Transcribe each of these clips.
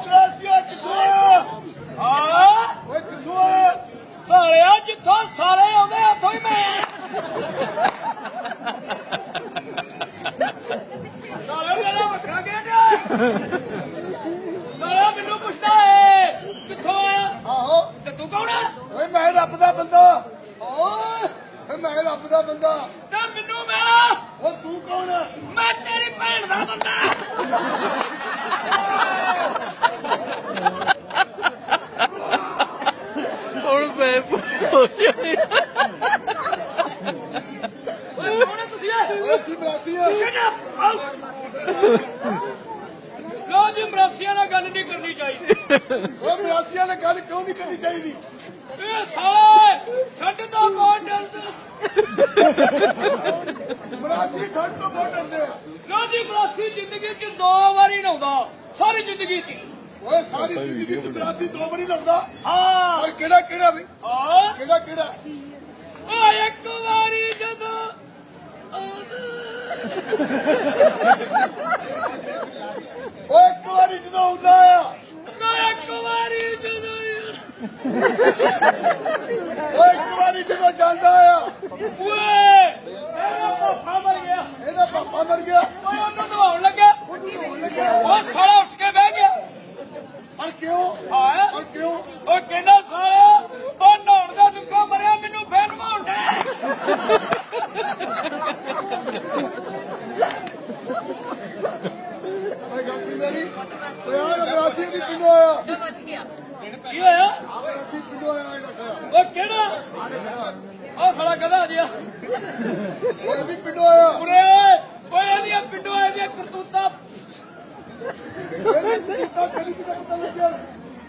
ਬਰਾਸੀਆ ਕਿੱਥੋਂ ਆਇਆ ਹਾਂ? ਓਏ ਕਿੱਥੋਂ ਆਇਆ ਸਾਲਿਆ ਜਿੱਥੋਂ ਸਾਰੇ ਆਉਂਦੇ ਉੱਥੋਂ ਹੀ ਮੈਂ। ਸਾਲਿਆ ਮੇਰਾ ਵੱਖਰਾ ਕਹਿੰਦਾ ਸਾਲਿਆ ਮੈਨੂੰ ਪੁੱਛਦਾ ਏ ਕਿੱਥੋਂ ਆਇਆ ਆਹੋ। ਤੇ ਤੂੰ ਕੌਣ ਆ? ਓਏ ਮੈਂ ਰੱਬ ਦਾ ਬੰਦਾ। ਓਏ ਓਏ ਮੈਂ ਰੱਬ ਦਾ ਬੰਦਾ ਤੇ ਮੈਨੂੰ ਮਿਲ ਓ ਤੂੰ ਕੌਣ ਆ ਮੈਂ ਤੇਰੀ ਭੈਣ ਦਾ ਬੰਦਾ ਹੁਣ ਮੈਂ ਪੁੱਛਿਆ ਨਹੀਂ ਓਏ ਕੌਣ ਆ ਤੁਸੀਂ ਏ ਓਏ ਸੀ ਬਰਾਸੀਆ ਲੋ ਜੀ ਮਰਾਸੀਆਂ ਨਾਲ ਗੱਲ ਨਹੀਂ ਕਰਨੀ ਚਾਹੀਦੀ ਓ ਬਰਾਸੀਆ ਨਾਲ ਗੱਲ ਕਿਉਂ ਨਹੀਂ ਕਰਨੀ ਚਾਹੀਦੀ ਇਹ ਸਾਲੇ ਛੱਡ ਦੋ ਬਾਰਡਰ ਬਰਾਸੀ ਠੰਡ ਤੋਂ ਬਹੁਤ ਡਰਦੇ ਆ ਲੋ ਜੀ ਮਰਾਸੀ ਜ਼ਿੰਦਗੀ ਚ ਦੋ ਵਾਰੀ ਨਹਾਉਂਦਾ ਸਾਰੀ ਜ਼ਿੰਦਗੀ ਚ ਓਏ ਸਾਰੀ ਜ਼ਿੰਦਗੀ ਚ ਬਰਾਸੀ ਦੋ ਵਾਰੀ ਲੜਦਾ ਹਾਂ ਪਰ ਕਿਹੜਾ ਕਿਹੜਾ ਵੀ ਹਾਂ ਕਿਹੜਾ ਕਿਹੜਾ ਓ ਇੱਕ ਵਾਰੀ ਜਦੋਂ ਓਏ ਇੱਕ ਵਾਰੀ ਜਦੋਂ ਆਉਂਦਾ ਆ। ਓ ਇੱਕ ਵਾਰੀ ਜਦੋਂ ਓਏ ਇੱਕ ਵਾਰੀ ਜਦੋਂ ਜਾਂਦਾ ਆ। ਓਏ ਇਹਦਾ ਪਾਪਾ ਮਰ ਗਿਆ। ਇਹਦਾ ਪਾਪਾ ਮਰ ਗਿਆ ਓਏ ਉਹਨੂੰ ਨਵਾਉਣ ਲੱਗਾ ਉਹਨੂੰ ਹੋਣ ਲੱਗਿਆ ਉਹ ਸਾਲਾ ਉੱਠ ਕੇ ਬਹਿ ਗਿਆ। ਪਰ ਕਿਉਂ? ਹਾਂ ਪਰ ਕਿਉਂ? ਉਹ ਕਹਿੰਦਾ ਸਾਲਿਆ ਉਹ ਨਹਾਉਣ ਦਾ ਦੁੱਖਾ ਮਰਿਆ ਮੈਨੂੰ ਫੇਰ ਨਵਾਉਣ ਦੇ ਓਏ ਗਾਸੀ ਮੇਰੀ ਓਏ ਆ ਬਰਾਸੀ ਵੀ ਪਿੰਡੋਂ ਆਇਆ ਕੀ ਹੋਇਆ ਬਰਾਸੀ ਪਿੰਡੋਂ ਆਇਆ ਇਹਦਾ ਖੜਾ। ਉਹ ਕਿਹੜਾ ਉਹ ਸਾਲਾ ਕਦਾ ਜਿਆ ਓਏ ਵੀ ਪਿੰਡੋਂ ਆਇਆ ਉਰੇ ਓਏ ਓਏ ਇਹਦੀਆਂ ਪਿੰਡੋਂ ਇਹਦੀਆਂ ਕਰਤੂਤਾਂ ਇਹਨੇ ਕੀਤਾ ਕਦੀ ਕਿਤੇ ਪਤਾ ਲੱਗਿਆ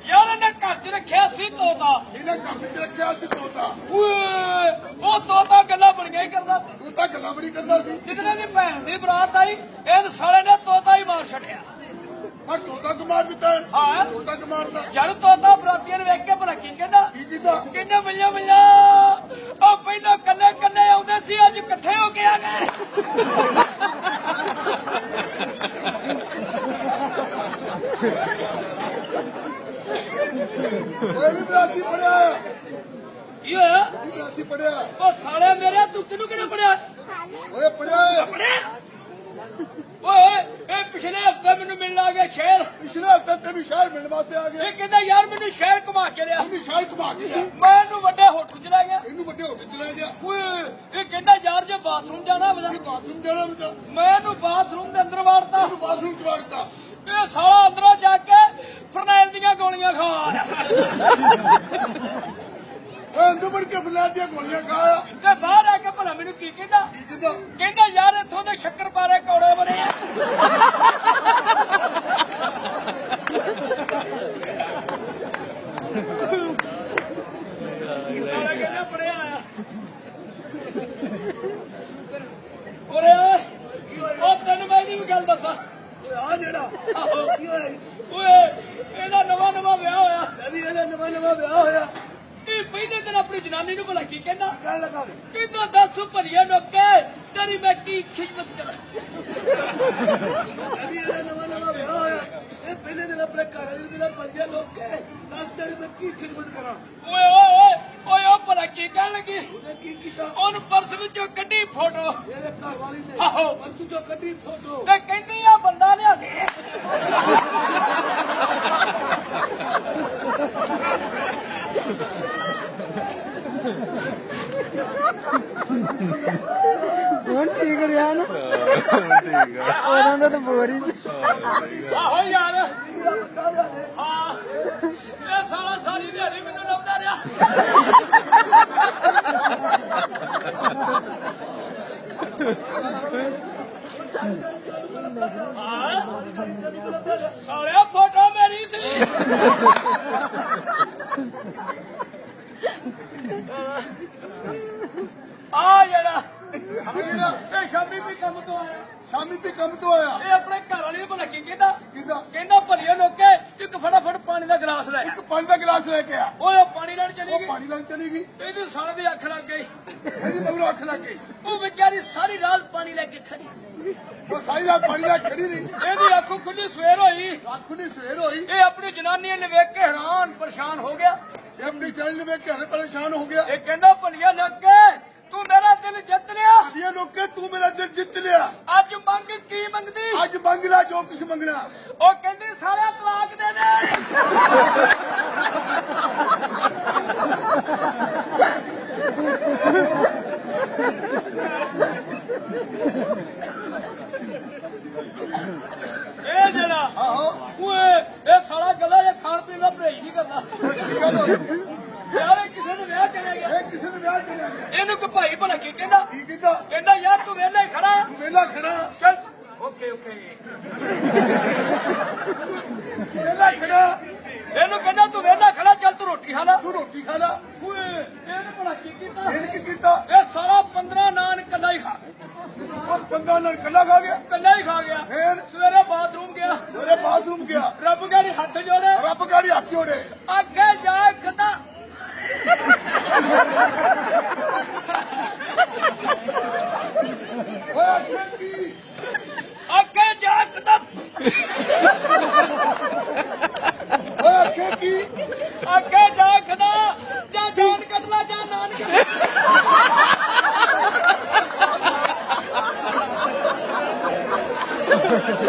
ਯਾਰ ਇਹਨੇ ਘਰ ਚ ਰੱਖਿਆ ਸੀ ਤੋਤਾ ਇਹਨੇ ਘਰ ਵਿੱਚ ਰੱਖਿਆ ਸੀ ਤੋਤਾ ਓਏ ਉਹ ਤੋਤਾ ਗੱਲਾਂ ਬਣ ਹੀ ਕਰਦਾ ਸੀ ਤੂੰ ਤਾਂ ਗੱਲਾਂ ਬੜੀ ਕਰਦਾ ਸੀ। ਜਿੱਦਨੇ ਦੀ ਭੈਣ ਦੀ ਬਰਾਤ ਆਈ ਇਹ ਸਾਲੇ ਨੇ ਤੋਤਾ ਹੀ ਮਾਰ ਛੱਡਿਆ। ਪਰ ਤੋਤਾ ਕੁਮਾਰ ਦਿੱਤਾ? ਹੈ। ਤੋਤਾ ਕੁਮਾਰ ਦਾ ਜਦ ਤੋਤਾ ਬਰਾਤੀਆਂ ਨੂੰ ਵੇਖ ਕੇ ਭਲਾ ਕੀ ਕਹਿੰਦਾ? ਕੀ ਕੀਤਾ? ਕਿੰਨੇ ਬੱਲੇ ਬੱਲੇ ਉਹ ਪਹਿਲਾਂ ਕੱਲੇ ਕੱਲੇ ਆਉਂਦੇ ਸੀ ਅੱਜ ਇਕੱਠੇ ਹੋ ਕੇ ਆ ਗਏ। ਓਏ ਵੀ ਬਰਾਸੀ ਪੜਿਆ ਕੀ ਹੋਇਆ? ਵੀ ਬਰਾਸੀ ਪੜਿਆ ਉਹ ਸਾਲੇ ਮੇਰੇ ਤੂੰ ਕਿਹਨੂੰ ਕਿਹਨੂੰ ਪੜਿਆ ਓਏ ਓਏ। ਇਹ ਪਿਛਲੇ ਹਫ਼ਤੇ ਮੈਨੂੰ ਮਿਲਣ ਆ ਗਿਆ ਸ਼ਹਿਰ। ਪਿਛਲੇ ਹਫ਼ਤੇ ਤੇ ਵੀ ਸ਼ਹਿਰ ਮਿਲਣ ਵਾਸਤੇ ਆ ਗਿਆ। ਇਹ ਕਹਿੰਦਾ ਯਾਰ ਮੈਨੂੰ ਸ਼ਹਿਰ ਘੁਮਾ ਕੇ ਲਿਆ। ਉਹਨੂੰ ਸ਼ਹਿਰ ਘੁਮਾ ਕੇ ਲਿਆ। ਮੈਂ ਇਹਨੂੰ ਵੱਡੇ ਹੋਟਲ ਚ ਲੈ ਗਿਆ। ਇਹਨੂੰ ਵੱਡੇ ਹੋਟਲ ਚ ਲੈ ਗਿਆ। ਓਏ ਇਹ ਕਹਿੰਦਾ ਯਾਰ ਜੇ ਬਾਥਰੂਮ ਜਾਣਾ ਵਾ ਇਹ ਬਾਥਰੂਮ ਜਾਣਾ ਹੁੰਦਾ ਮੈਂ ਇਹਨੂੰ ਬਾਥਰੂਮ ਦੇ ਅੰਦਰ ਵਾੜਤਾ। ਬਾਥਰੂਮ ਚ ਵੜਤਾ। ਇਹ ਸਾਲਾ ਅੰਦਰੋਂ ਜਾ ਕੇ ਫਰਨੈਲ ਦੀਆਂ ਗੋਲੀਆਂ ਖਾ ਅੰਦਰ ਕੇ ਬਲਾਦ ਦੀਆਂ ਗੋਲੀਆਂ ਖਾਇਆ ਤੇ ਬਾਹਰ ਮੈਨੂੰ ਕੀ ਕਹਿੰਦਾ? ਕਹਿੰਦਾ ਯਾਰ ਇੱਥੋਂ ਦੇ ਸ਼ੱਕਰਪਾਰੇ ਕੌੜੇ ਬਣੇ ਆ। ਆ। ਉਹ ਤੈਨੂੰ ਮੈਂ ਗੱਲ ਦੱਸਾਂ। ਆ ਜਿਹੜਾ। ਕੀ ਹੋਇਆ? ਓਏ ਇਹਦਾ ਨਵਾਂ ਨਵਾਂ ਵਿਆਹ ਹੋਇਆ। ਵੀ ਇਹਦਾ ਨਵਾਂ ਨਵਾਂ ਵਿਆਹ ਹੋਇਆ। ਆਪਣੀ ਜਨਾਨੀ ਨੂੰ ਭਲਾ ਕੀ ਕਹਿੰਦਾ? ਗੱਲ ਲਗਾ ਦੇ। ਕਹਿੰਦਾ ਦੱਸ ਭਲੀਏ ਲੋਕੇ ਤੇਰੀ ਮੈਂ ਕੀ ਖਿਦਮਤ ਕਰਾਂ? ਵੀ ਇਹਦਾ ਨਵਾਂ ਨਵਾਂ ਵਿਆਹ ਹੋਇਆ। ਇਹ ਪਹਿਲੇ ਦਿਨ ਆਪਣੇ ਘਰ ਵਾਲੇ ਦੇ ਨਾਲ ਵਧੀਆ ਲੋਕ ਦੱਸ ਤੇਰੀ ਮੈਂ ਕੀ ਖਿਦਮਤ ਕਰਾਂ? ਓਏ ਓਏ ਓਏ ਓਏ ਉਹ ਭਲਾ ਕੀ ਕਹਿਣ ਲੱਗੀ? ਉਹਨੇ ਕੀ ਕੀਤਾ? ਉਹਨੂੰ ਪਰਸ ਵਿੱਚੋਂ ਕੱਢੀ ਫੋਟੋ। ਇਹਦੇ ਘਰ ਵਾਲੀ ਨੇ ਆਹੋ। ਪਰਸੂ ਚੋਂ ਕੱਢੀ ਫੋਟੋ। ਤੇ ਕਹਿੰਦੀ ਆ ਬੰਦਾ ਲਿਆ ਦੇ। ਹੁਣ ਠੀਕ ਰਿਹਾ ਨਾ? ਉਹਨਾਂ ਦਾ ਤਾਂ ਬੋਰੀ ਆਹੋ ਯਾਰ। ਹਾਂ। ਇਹ ਸਾਲਾ ਸਾਰੀ ਦਿਹਾੜੀ ਮੈਨੂੰ ਲੱਭਦਾ ਰਿਹਾ ਹਾਂ ਸਾਲਿਆ ਫੋਟੋ ਮੇਰੀ ਸੀ ਆ ਜਿਹੜਾ ਇਹ ਸ਼ਾਮੀ ਵੀ ਕੰਮ ਤੋਂ ਆਇਆ। ਸ਼ਾਮੀ ਵੀ ਕੰਮ ਤੋਂ ਆਇਆ। ਇਹ ਆਪਣੇ ਘਰ ਵਾਲੀ ਨੂੰ ਭਲਾ ਕੀ ਕਹਿੰਦਾ? ਕਹਿੰਦਾ? ਕਹਿੰਦਾ ਭਲੀਏ ਲੋਕੇ ਇੱਕ ਫਟਾਫਟ ਪਾਣੀ ਦਾ ਗਲਾਸ ਲੈ ਇੱਕ ਪਾਣੀ ਦਾ ਗਲਾਸ ਲੈ ਕੇ ਆ। ਓਏ ਉਹ ਪਾਣੀ ਲੈਣ ਚਲੀ ਉਹ ਗਈ। ਪਾਣੀ ਲੈਣ ਚਲੀ ਗਈ। ਇਹਦੀ ਸਾਲੇ ਦੀ ਅੱਖ ਲੱਗ ਗਈ। ਇਹਦੀ ਮਗਰੋਂ ਅੱਖ ਲੱਗ ਗਈ। ਉਹ ਵਿਚਾਰੀ ਸਾਰੀ ਰਾਤ ਪਾਣੀ ਲੈ ਕੇ ਖੜੀ। ਉਹ ਸਾਈ ਦਾ ਪਾਣੀ ਦਾ ਖੜੀ ਨਹੀਂ ਇਹਦੀ ਅੱਖ ਖੁੱਲੀ ਸਵੇਰ ਹੋਈ। ਅੱਖ ਦੀ ਸਵੇਰ ਹੋਈ। ਇਹ ਆਪਣੀ ਜਨਾਨੀ ਨੇ ਵੇਖ ਕੇ ਹੈਰਾਨ ਪਰੇਸ਼ਾਨ ਹੋ ਗਿਆ। ਇਹ ਆਪਣੀ ਚੜ੍ਹ ਨੂੰ ਵੇਖ ਹਰੇ ਪਰੇਸ਼ਾਨ ਹੋ ਗਿਆ। ਇਹ ਕਹਿੰਦਾ ਭੰਡੀਆਂ ਲੱਗ ਕੇ ਤੂੰ ਮੇਰਾ ਦਿਲ ਜਿੱਤ ਲਿਆ। ਅਧੀਆਂ ਲੋਕੇ ਤੂੰ ਮੇਰਾ ਦਿਲ ਜਿੱਤ ਲਿਆ। ਅੱਜ ਮੰਗ ਕੀ ਮੰਗਦੀ? ਅੱਜ ਮੰਗ ਲੈ ਜੋ ਕੁਛ ਮੰਗਣਾ। ਉਹ ਕਹਿੰਦੀ ਸਾਰਾ ਤਲਾਕ ਦੇ ਦੇ ਇਹ ਜਿਹੜਾ ਆਹੋ ਓਏ ਇਹ ਸਾਲਾ ਗੱਲਾਂ ਇਹ ਖਾਣ ਦਾ ਕੀ ਹੋਈ? ਯਾਰ ਇਹ ਕਿਸੇ ਦੇ ਵਿਆਹ ਚਲੇ ਗਿਆ ਇਹ ਕਿਸੇ ਨੇ ਵਿਆਹ ਕਰਿਆ ਗਿਆ ਇਹਨੂੰ ਕੋਈ ਭਾਈ ਭਲਾ ਕੀ ਕਹਿੰਦਾ? ਕੀ ਕੀਤਾ? ਕਹਿੰਦਾ ਯਾਰ ਤੂੰ ਵਿਹਲੇ ਖੜਾ ਤੂੰ ਵੇਲਾ ਖੜਾ ਚੱਲ ਓਕੇ ਓਕੇ। ਵੇਲਾ ਖੜਾ ਇਹਨੂੰ ਕਹਿੰਦਾ ਤੂੰ ਵਿਹਲਾ ਖੜਾ ਚੱਲ ਤੂੰ ਰੋਟੀ ਖਾ ਲੈ। ਤੂੰ ਰੋਟੀ ਖਾ ਲੈ। ਓਏ ਇਹਨੇ ਭਲਾ ਕੀ ਕੀਤਾ? ਇਹ ਕੀ ਕੀਤਾ? ਇਹ ਸਾਰਾ 15 ਨਾਨ ਕੱਲਾ ਹੀ ਖਾ ਗਿਆ ਉਹ ਬੰਦਾ ਨਾਲ ਕੱਲਾ ਖਾ ਗਿਆ। ਕੱਲਾ ਹੀ ਖਾ ਗਿਆ। ਫੇਰ? ਸਵੇਰੇ ਬਾਥਰੂਮ ਗਿਆ। ਸਵੇਰੇ ਬਾਥਰੂਮ ਗਿਆ। ਰੱਬ ਗਾੜੀ ਹੱਥ ਜੋੜੇ। ਰੱਬ ਗਾੜੀ ਹੱਥ ਜੋੜੇ। ਅੱਗੇ ਜਾ ਖਤਾ ਓਏ ਕੀ ਜਾ ਖਤਾ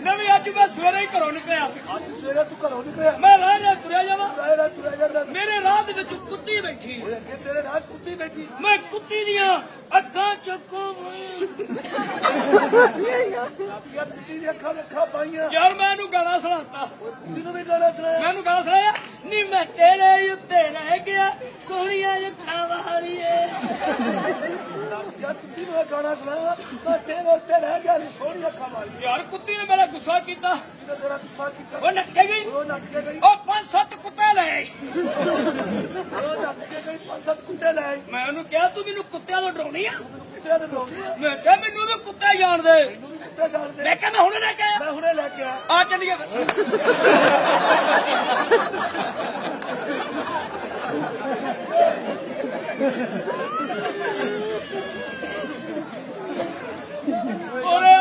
ਨਵੀਂ ਅੱਜ ਮੈਂ ਸਵੇਰੇ ਹੀ ਘਰੋਂ ਨਿਕਲਿਆ। ਅੱਜ ਸਵੇਰੇ ਤੂੰ ਘਰੋਂ ਨਿਕਲਿਆ? ਮੈਂ ਰਾਹ ਨਾਲ ਤੁਰਿਆ ਜਾਵਾਂ। ਰਾਏ ਰਾਤ ਤੁਰਿਆ ਜਾਂਦਾ। ਮੇਰੇ ਰਾਹ ਦੇ ਵਿੱਚ ਕੁੱਤੀ ਬੈਠੀ। ਓਏ ਅੱਗੇ ਤੇਰੇ ਰਾਜ ਕੁੱਤੀ ਬੈਠੀ। ਮੈਂ ਕੁੱਤੀ ਦੀਆਂ ਅੱਖਾਂ ਚੱਕੋ ਆਸੀਆ ਕੁੱਤੀ ਦੀ ਅੱਖਾਂ ਅੱਖਾਂ ਪਾਈਆਂ। ਯਾਰ ਮੈਂ ਇਹਨੂੰ ਗਾਣਾ ਸੁਣਾਤਾ। ਕੁੱਤੀ ਨੂੰ ਵੀ ਗਾਣਾ ਸੁਣਾਇਆ? ਮੈਂ ਇਹਨੂੰ ਗਾਣਾ ਸੁਣਾਇਆ? ਨੀ ਮੈਂ ਤੇਰੇ ਉੱਤੇ ਰਹਿ ਗਿਆ। ਸੋਹਣੀਆਂ ਅੱਖਾਂ ਵਾਲੀਏ। ਆਸੀਆ ਕੁੱਤੀ ਨੂੰ ਗਾਣਾ ਸੁਣਾਇਆ। ਮੈਂ ਤੇਰੇ ਉੱਤੇ ਰਹਿ ਗਿਆ ਨੀ ਸੋਹਣੀ ਅੱਖਾਂ ਵਾਲੀ ਯਾਰ ਕੁੱਤੀ ਨੇ ਮੇਰਾ ਗੁੱਸਾ ਕੀਤਾ? ਜਿਹਨੇ ਤੇਰਾ ਗੁੱਸਾ ਕੀਤਾ। ਉਹ ਨੱਟ ਕੇ ਗਈ? ਉਹ ਨੱਟ ਕੇ ਗਈ। ਉਹ ਪੰਜ ਸੱਤ ਕੁੱਤੇ ਲੈ ਆਈ। ਉਹ ਨੱਟ ਕੇ ਗਈ ਪੰਜ ਸੱਤ ਕੁੱਤੇ ਲੈ ਆਈ। ਮੈਂ ਉਹਨੂੰ ਕਿਹਾ ਤੂੰ ਮੈਨੂੰ ਕੁੱਤਿਆਂ ਤੋਂ ਡਰਾਉਣੀ ਆ? ਕੁੱਤਿਆਂ ਦੇ ਡਰਾਉਂਦੀ ਆ। ਮੈਂ ਕਿਹਾ ਮੈਨੂੰ ਵੀ ਕੁੱਤੇ ਜਾਣਦੇ। ਤੈਨੂੰ ਵੀ ਕੁੱਤੇ ਜਾਣਦੇ। ਮੈਂ ਕਿਹਾ ਮੈਂ ਹੁਣੇ ਲੈ ਕੇ ਆਇਆ। ਮੈਂ ਹੁਣੇ ਲੈ ਕੇ ਆਇਆ। ਆ ਚੱਲੀਏ ਫਿਰ। ਓਏ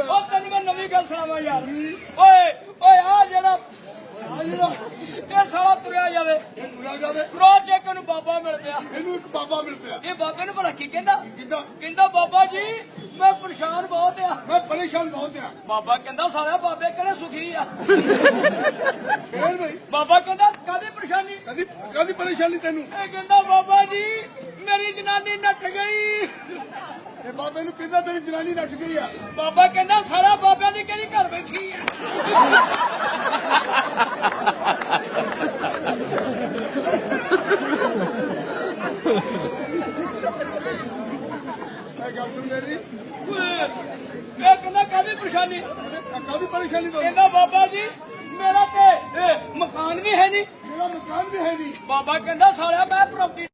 ਉਹ ਤੈਨੂੰ ਮੈਂ ਨਵੀਂ ਗੱਲ ਸੁਣਾਵਾਂ ਯਾਰ ਓਏ ਓਏ ਆ ਜਿਹੜਾ ਆ ਜਿਹੜਾ ਇਹ ਸਾਲਾ ਤੁਰਿਆ ਜਾਵੇ। ਤੁਰਿਆ ਜਾਵੇ। ਰੋਜ਼ ਨੂੰ ਬਾਬਾ ਮਿਲ ਗਿਆ। ਇਹਨੂੰ ਇੱਕ ਬਾਬਾ ਮਿਲ ਪਿਆ ਇਹ ਬਾਬੇ ਨੂੰ ਭਲਾ ਕੀ ਕਹਿੰਦਾ? ਕਹਿੰਦਾ ਬਾਬਾ ਜੀ ਮੈਂ ਪਰੇਸ਼ਾਨ ਬਹੁਤ ਆ। ਮੈਂ ਪਰੇਸ਼ਾਨ ਬਹੁਤ ਆ। ਬਾਬਾ ਕਹਿੰਦਾ ਸਾਰਾ ਬਾਬੇ ਕਿਹੜੇ ਸੁਖੀ ਆ? ਫੇਰ ਬਈ। ਬਾਬਾ ਕਹਿੰਦਾ ਕਾਹਦੀ ਪਰੇਸ਼ਾਨੀ? ਕਦੀ ਕਦੀ ਪਰੇਸ਼ਾਨੀ ਤੈਨੂੰ? ਇਹ ਕਹਿੰਦਾ ਬਾਬਾ ਜੀ ਮੇਰੀ ਜਨਾਨੀ ਨੱਠ ਗਈ। ਇਹ ਬਾਬੇ ਨੂੰ ਕਹਿੰਦਾ ਤੇਰੀ ਜਨਾਨੀ ਨੱਠ ਗਈ ਆ। ਬਾਬਾ ਕਹਿੰਦਾ ਸਾਰਾ ਬਾਬਿਆਂ ਦੀ ਕਿਹੜੀ ਘਰ ਬੈਠੀ ਆ ਇਹ ਗੱਲ ਸੁਣ ਮੇਰੀ ਓਏ, ਇਹ ਕਹਿੰਦਾ ਕਾਹਦੀ ਪਰੇਸ਼ਾਨੀ। ਕਾਦੀ ਪਰੇਸ਼ਾਨੀ ਤੋਂ ਕਹਿੰਦਾ ਬਾਬਾ ਜੀ ਮੇਰਾ ਤੇ ਇਹ, ਮਕਾਨ ਵੀ ਹੈ ਨਹੀਂ। ਮੇਰਾ ਮਕਾਨ ਵੀ ਹੈ ਨਹੀਂ। ਬਾਬਾ ਕਹਿੰਦਾ ਸਾਲਿਆ